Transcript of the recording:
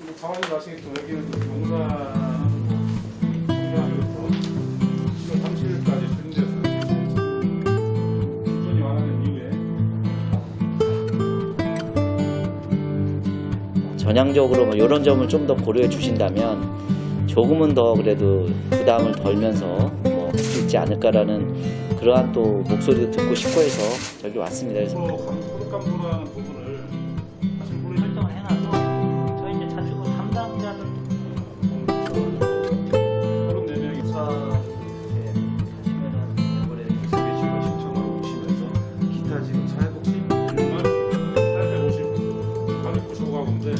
뭐 가만히 아시겠지만 여기는 또 용산하고 청량으로부터 10월 30일까지 준비됐어요. 운전이 완화된 이후에 전향적으로 뭐 이런 점을 좀 더 고려해 주신다면 조금은 더 그래도 부담을 덜면서 수 있지 않을까라는 그러한 또 목소리도 듣고 싶고 해서 저기 왔습니다. 그래서 앞으로 감- 소득 감소라는 부분은 고소하고인데